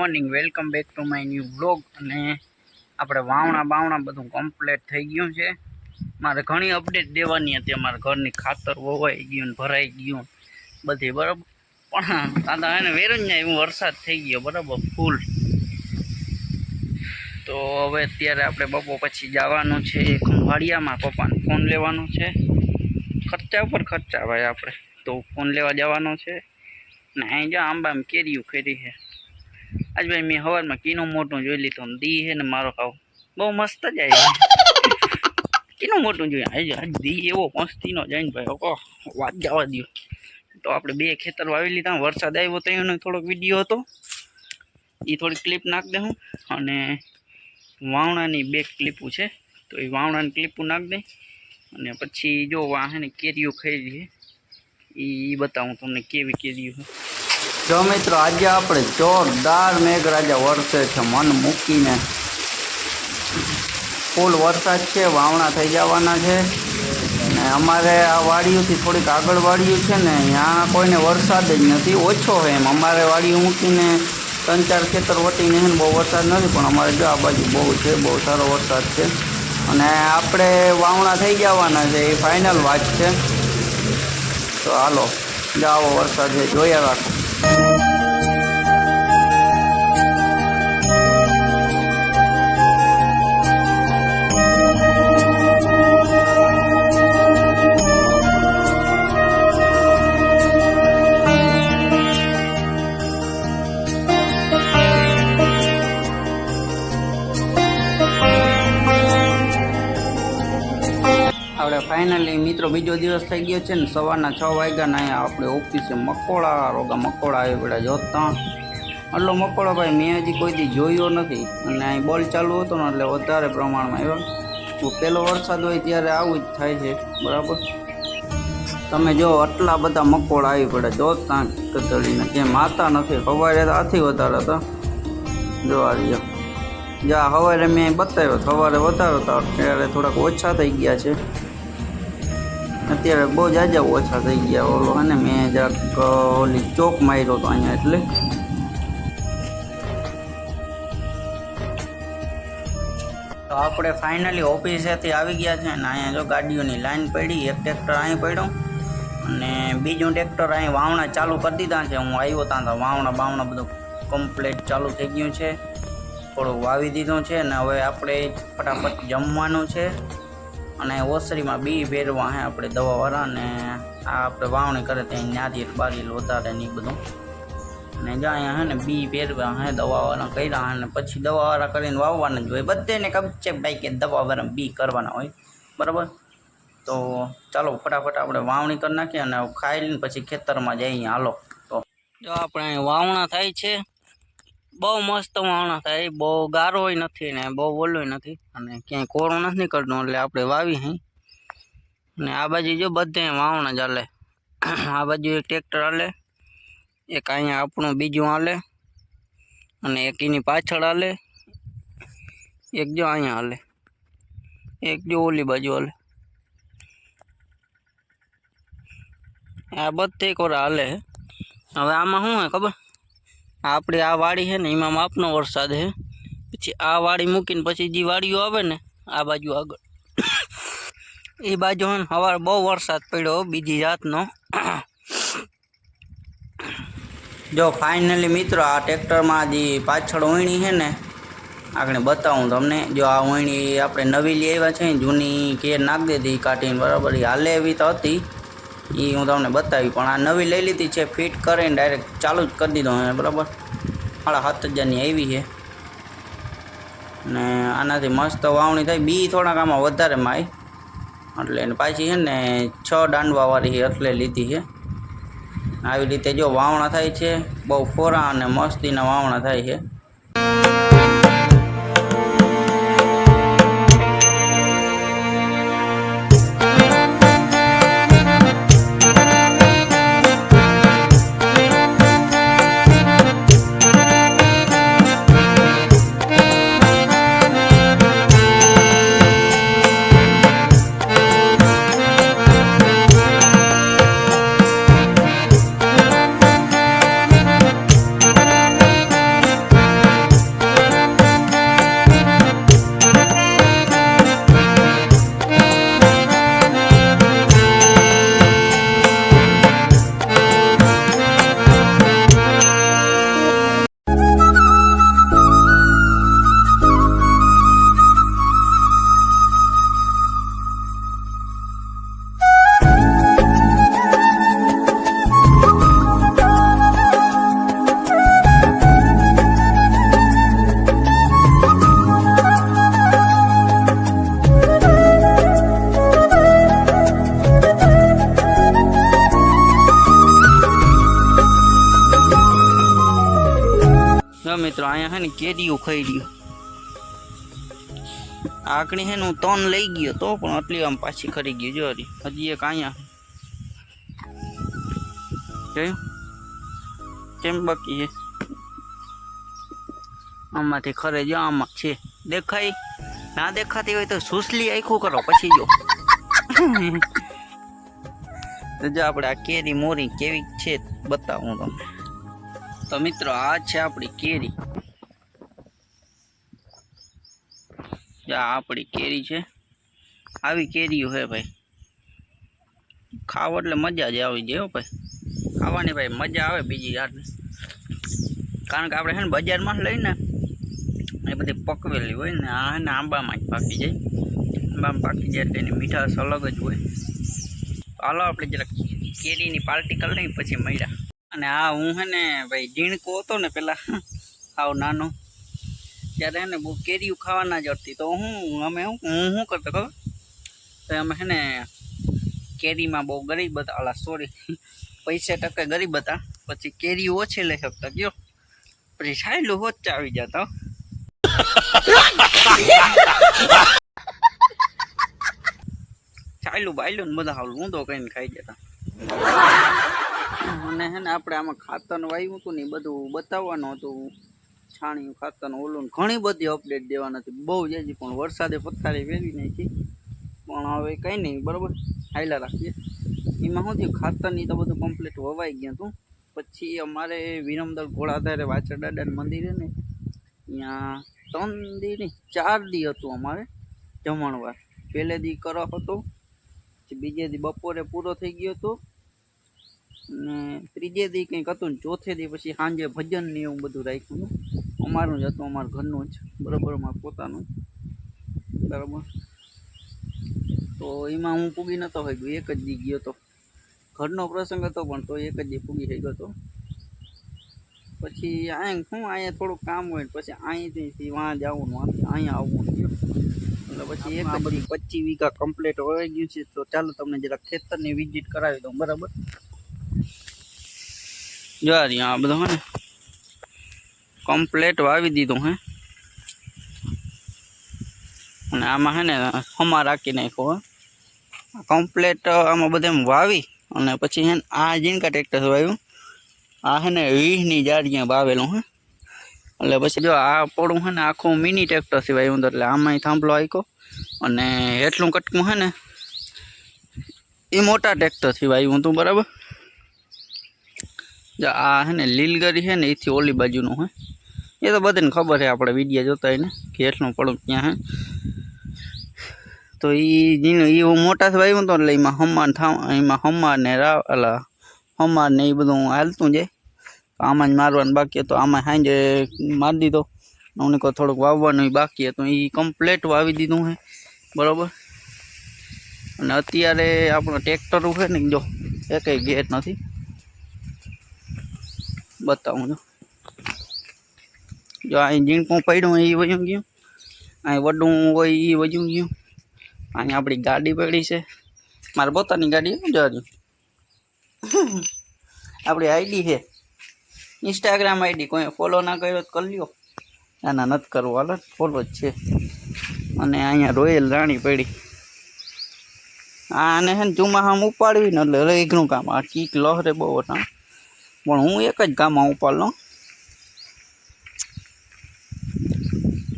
Morning, welcome back to my new blog અને આપણે વાવણા બાવણા બધું કમ્પ્લીટ થઈ ગયું છે. મારે ઘણી અપડેટ દેવાની હતી. અમારા ઘરની ખાતર વવાઈ ગયું ભરાઈ ગયું. બધી બરાબર. પણ દાદા એને વેરંજા એવું વરસાદ થઈ ગયો, બરાબર, ફૂલ. તો હવે અત્યારે આપણે બપો પછી જવાનું છે ખંભાળિયામાં. પપ્પાને ફોન લેવાનો છે. ખર્ચા ઉપર ખર્ચા ભાઈ આપણે. તો ફોન લેવા જવાનો છે. ને અહીં જો આંબામાં કેરીઓ કરી છે. આજ ભાઈ મેં સવારમાં કીનું મોટું જોઈ લીધું દી હે ને મારો ખાવ બહુ મસ્ત જ આવી કીનું મોટું જોઈએ આજે, આજ દી એવો મસ્તીનો જાય ને ભાઈ. ઓકો વાત જવા દો તો આપણે બે ખેતર વાવી લીધા, વરસાદ આવ્યો તો એનો થોડોક વીડિયો હતો. એ થોડી ક્લિપ નાખ દઉં અને વાવણાની બે ક્લિપો છે, તો એ વાવણાની ક્લિપો નાખ દઈ અને પછી જો વાહને હે કેરીઓ ખાઈ છે એ બતાવું તમને કેવી કેરીઓ જો મિત્રો, આજે આપણે જોરદાર મેઘરાજા વરસે છે, મન મૂકીને. ફૂલ વરસાદ છે, વાવણા થઈ જવાના છે. ને અમારે આ વાડીઓથી થોડીક આગળ વાડીઓ છે ને ત્યાં કોઈને વરસાદ જ નથી, ઓછો હોય એમ. અમારે વાડીઓ મૂકીને ત્રણ ચાર ખેતર વટીને છે બહુ વરસાદ નથી, પણ અમારે જો આ બાજુ બહુ છે, બહુ સારો વરસાદ છે. અને આપણે વાવણા થઈ જવાના છે, એ ફાઇનલ વાત છે. તો હાલો, જાઓ વરસાદ છે, જોયા રાખો. આપણે ફાઇનલી મિત્રો બીજો દિવસ થઈ ગયો છે ને સવારના છ વાગ્યાના અહીંયા આપણે ઓફિસે મકોડા રોગા મકોડા આવી પડ્યા જોતા. એટલો મકોડો ભાઈ મેં હજી કોઈ દી જોયો નથી. અને અહીં બોલ ચાલુ હતો ને એટલે વધારે પ્રમાણમાં આવ્યો. તો પહેલો વરસાદ હોય ત્યારે આવું જ થાય છે, બરાબર? તમે જો આટલા બધા મકોડા આવી પડ્યા જોતા કતળીને જે માતા નથી સવારે આથી વધારે હતા. જોવા રહ્યો. જા સવારે મેં બતાવ્યો, સવારે વધારો હતા. અત્યારે થોડાક ઓછા થઈ ગયા છે. અત્યારે બહુ જાજા ઓછા થઈ ગયા ઓલો અને મેં જરાક ઓલી ચોક માર્યો હતો અહીંયા એટલે. તો આપણે ફાઇનલી ઓફિસેથી આવી ગયા છે અને અહીંયા જો ગાડીઓની લાઈન પડી, એક ટ્રેક્ટર અહીં પડ્યું અને બીજું ટ્રેક્ટર અહીં વાવણા ચાલુ કરી દીધા છે. હું આવ્યો ત્યાં તો વાવણા બાવણા બધું કમ્પ્લીટ ચાલુ થઈ ગયું છે. થોડુંક વાવી દીધું છે અને હવે આપણે ફટાફટ જમવાનું છે. અને ઓસરીમાં બી ભેરવા હે આપણે દવાવાળા અને આ આપણે વાવણી કરે ત્યાં નારિયેલ બારિયેલ વધારે ને બધું. અને જ્યાં અહીંયા હે ને બી પહેરવા હે દવાવાળા કર્યા અને પછી દવાવાળા કરીને વાવવાના જ હોય. બધાને ખબર છે ભાઈ કે દવાવાળા બી કરવાના હોય. બરાબર? તો ચાલો ફટાફટ આપણે વાવણી કરી નાખીએ અને ખાઈ લઈને પછી ખેતરમાં જઈએ. હાલો, તો. જો આપણે વાવણા થાય છે. બહુ મસ્ત વાવણા થાય. બહુ ગારોય નથી ને બહુ ઓલોય નથી. અને ક્યાંય કોરું નથી નીકળતું એટલે આપણે વાવી હી. અને આ બાજુ જો બધે વાવણા ચાલે આ બાજુ એક ટ્રેક્ટર હાલે. એક અહીંયા આપણું બીજું હાલે. અને એક એની પાછળ હાલે. એક જો અહીંયા હાલે. એક જો ઓલી બાજુ હાલે. આ બધે કોરા હાલે હવે આમાં શું હે ખબર? આપણી આ વાડી છે ને, એમાં માપનો વરસાદ છે. પછી આ વાડી મૂકીને પછી જે વાડીઓ આવે ને, આ બાજુ આગળ. એ બાજુ હોય ને સવારે બહુ વરસાદ પડ્યો બીજી જાતનો. જો ફાઇનલી મિત્રો, આ ટ્રેક્ટરમાં જે પાછળ ઓયણી છે ને, આગળ બતાવું તમને. જો આ ઓયણી આપણે નવી લઈ આવ્યા છે જૂની કેર નાખ દીધી, કાઢીને બરાબર હાલે એવી તો હતી. એ હું તમને બતાવી પણ આ નવી લઈ લીધી છે, ફિટ કરીને ડાયરેક્ટ ચાલુ જ કરી દીધો મેં બરાબર? સાડા સાત હજારની આવી છે. ને આનાથી મસ્ત વાવણી થાય, બી થોડાક આમાં વધારે માય. એટલે એને પાછી છે ને છ દાંડવાવાળી છે, એટલે લીધી છે. આવી રીતે જો વાવણા થાય છે, બહુ ફોરા અને મસ્તીના વાવણા થાય છે. ને કેરીઓ ખાઈ રહ્યું આકડી હે હું તન લઈ ગયો તો પણ આટલી આમ પાછી ખરી ગઈ જો હજી એક અહીંયા કેમ બાકી છે? આમાંથી ખરે જો આમાં છે. દેખાય? ના દેખાતી હોય તો સુસલી આખું કરો, પછી જો. તો જો આપણે આ કેરી મોરી કેવી છે બતાવું તમને. તો મિત્રો, આ છે આપણી કેરી. જો આપણી કેરી છે. આવી કેરીઓ હે ભાઈ. ખાવ એટલે મજા જ આવી જાય ભાઈ. ખાવાની ભાઈ મજા આવે બીજી યાર કારણ કે આપણે છે ને બજારમાં લઈને એ બધી પકવેલી હોય ને, આ ને આંબામાં જ પાકી જાય. આંબામાં પાકી જાય એટલે એની મીઠાશ અલગ જ હોય. હાલો આપણે જરાક કેરીની પાર્ટી કરી લઈ પછી મળ્યા અને આ હું હે ને ભાઈ ઝીણકો હતો ને પેલા, આવ નાનો. ત્યારે હે ને બહુ કેરીઓ ખાવાના જ હતી તો હું, અમે હું શું કરતો ખબર? તો અમે હે ને કેરીમાં બહુ ગરીબ હતા. અલા સોરી પૈસે ટકે ગરીબ હતા. પછી કેરીઓ ઓછી લઈ શકતા. ગયો. પછી સાયલું હોચ આવી જતા. ચાલ્યું બાયલું ને બધા હાલ ઊંધો કરીને ખાઈ જતા અને હે ને આપણે આમાં ખાતર વાવ્યું હતું ને બધું બતાવવાનું હતું. છાણિયું ખાતરનું ઓલું ઘણી બધી અપડેટ દેવાના હતી બહુ જ પણ વરસાદે પથારી ફેરવી નાખી. પણ હવે કંઈ નહીં બરાબર? હાઈલા રાખીએ. એમાં શું થયું? ખાતરની તો બધું કમ્પ્લીટ વવાઈ ગયું હતું. પછી અમારે વિરમદર ઘોડાધારે વાછર દાદાનું મંદિરે ને ત્યાં ત્રણ દી નહીં, ચાર દી હતું અમારે જમણવાર. પહેલે દી કરો હતો બીજે દી બપોરે પૂરો થઈ ગયો હતો. ને ત્રીજે દી કંઈક હતું ને ચોથે દી પછી સાંજે ભજન ને એવું બધું રાખ્યું. અમારું જ હતું અમારા ઘરનું જ બરાબર અમારું પોતાનું બરાબર? તો એમાં હું પૂગી નહોતો થઈ ગયો એક જ દી ગયો તો. ઘરનો પ્રસંગ હતો પણ તો એક જ દી પૂગી થઈ ગયો હતો પછી અહીંયા શું અહીંયા થોડુંક કામ હોય પછી અહીંથી વાં જવું આથી અહીંયા આવવું એટલે પછી એક બધી પચીસ વીઘા કમ્પ્લીટ હોય ગયું છે તો ચાલો તમને જરા ખેતરની વિઝિટ કરાવી દઉં બરાબર? જો આ રહ્યું આ બધું હે ને. કમ્પ્લેટ વાવી દીધું હે. અને આમાં હે ને હમા રાખી નાખ્યો હે. કમ્પ્લેટ આમાં બધે એમ વાવી અને પછી હે ને આ જીણકા ટ્રેક્ટર વાવ્યું. આ હે ને વીસની જાડીਆਂ વાવેલું હે. એટલે પછી જો આ પોળું હે ને આખું મિની ટ્રેક્ટર સિવાય હું એટલે આમાંય થાંભલો આખ્યો અને એટલું કટકું હે ને એ મોટા ટ્રેક્ટર સિવાય હું તું બરાબર? જો આ હે ને, લીલગરી છે ને, એથી ઓલી બાજુનું હે. એ તો બધાને ખબર છે આપણે વીડિયો જોતા હોય ને, કે એટલું પડું ક્યાં હે. તો એ જીનું એ હું મોટા વાવ્યું તો એટલે એમાં હમાર થા, એમાં હમાર ને રા, અલા હમાર ને એ બધું હાલતું જાય. આમાં જ મારવાનું બાકી હતું. આમાં સાંજે મારી દીધો. અમને કોઈ થોડુંક વાવવાનું ય બાકી હતું. એ કમ્પ્લેટ વાવી દીધું છે બરાબર? અને અત્યારે આપણું ટ્રેક્ટર છે ને, જો, એકેય ગેટ નથી. બતાવું જો અહીં ઝીણકું પડ્યું એ વજું ગયું. અહીં વડું હોય એ વજું ગયું. અહીં આપણી ગાડી પડી છે. મારે પોતાની ગાડી જોજો આપણી આઈડી છે. Instagram ID. કોઈ ફોલો ના કર્યો તો કરી લ્યો. ના ના નથી કરવું. હાલ ફોલો જ છે. અને અહીંયા રોયલ રાણી પડી. આને છે ને ચોમાસામાં ઉપાડવી ને એટલે રેઘનું કામ. આ કીક લહરે બહુ હતા. પણ હું એક જ ગામ આવું પાલનો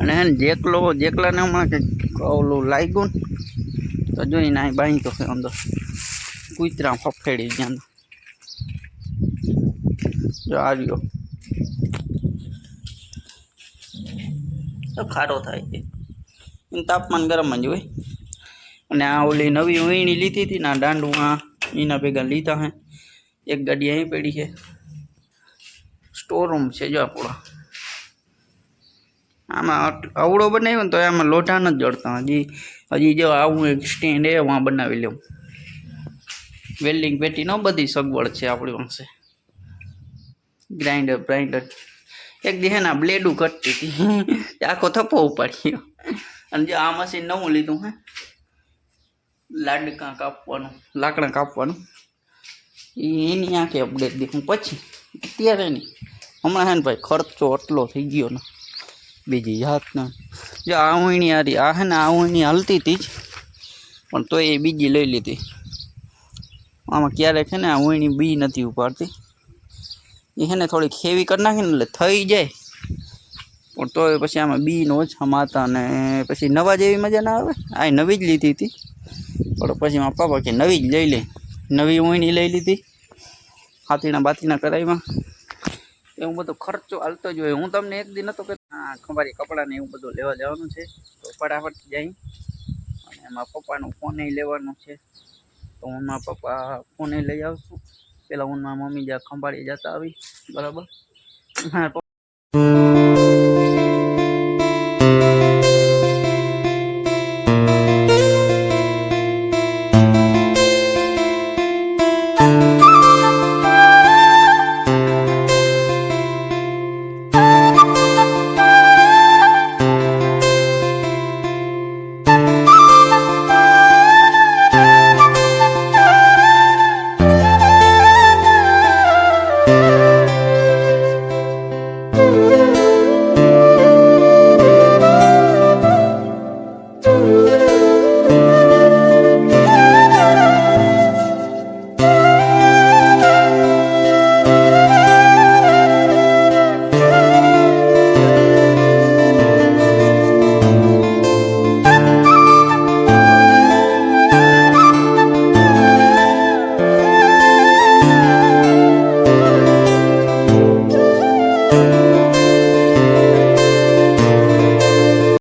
અને જેકલો જેકલાને હમણાં કંઈક ઓલું લાગ્યું ને, તો જોઈને અહીં બાંધી તો છે અંદર કૂતરા ફફેડી ગયા જો આ રહ્યો તો ખારો થાય છે. તાપમાન ગરમ જ હોય. અને આ ઓલી નવી વીણી લીધી હતી ને આ દાંડું આ એના ભેગા લીધા હે. એક ગાડી અહીં પડી છે. સ્ટોર રૂમ છે, જો આપણો આમાં અવળો બનાવ્યો ને તો આમાં લોઢા નથી જડતા. હજી હજી જો આવું એક સ્ટેન્ડ એ વાં બનાવી લઉં. વેલ્ડિંગ પેટી ન બધી સગવડ છે આપણી પાસે. ગ્રાઇન્ડર બ્રાઇન્ડર એક દેહના બ્લેડું ઘટતી હતી. આખો થપ્પો ઉપાડ્યો. અને જો આ મશીન નવું લીધું હે. લાડકા કાપવાનું, લાકડા કાપવાનું. એની આંખે અપડેટ દીધું પછી, અત્યારે નહીં. હમણાં હે ને ભાઈ, ખર્ચો એટલો થઈ ગયો ને. બીજી જાતના જો આ ઊંણી હારી, આ હે ને આ ઊંણી હલતી હતી જ. પણ તો એ બીજી લઈ લીધી. આમાં ક્યારેક છે ને આ ઊંણી બી નથી ઉપાડતી. એ છે ને થોડીક હેવી કરી નાખીને એટલે થઈ જાય. પણ તોય પછી આમાં બીનો જ માતા ને પછી નવા જેવી મજા ના આવે. આ નવી જ લીધી હતી પણ પછી મારા પપ્પા કે નવી જ લઈ લે. નવી ઊંણી લઈ લીધી. હાથીના બાતીના કરાઈમાં એવું બધો ખર્ચો હાલતો જ હોય. હું તમને એક દિન હતો કે હા ખંભારી કપડાને એવું બધું લેવા જવાનું છે. તો ફટાફટ જઈ. અને એમાં પપ્પાનું ફોન લેવાનું છે. તો હું મારા પપ્પા ફોને લઈ આવશું. પેલા હું મારા મમ્મી જ્યાં ખંભાળી જતા આવી, બરાબર? મારા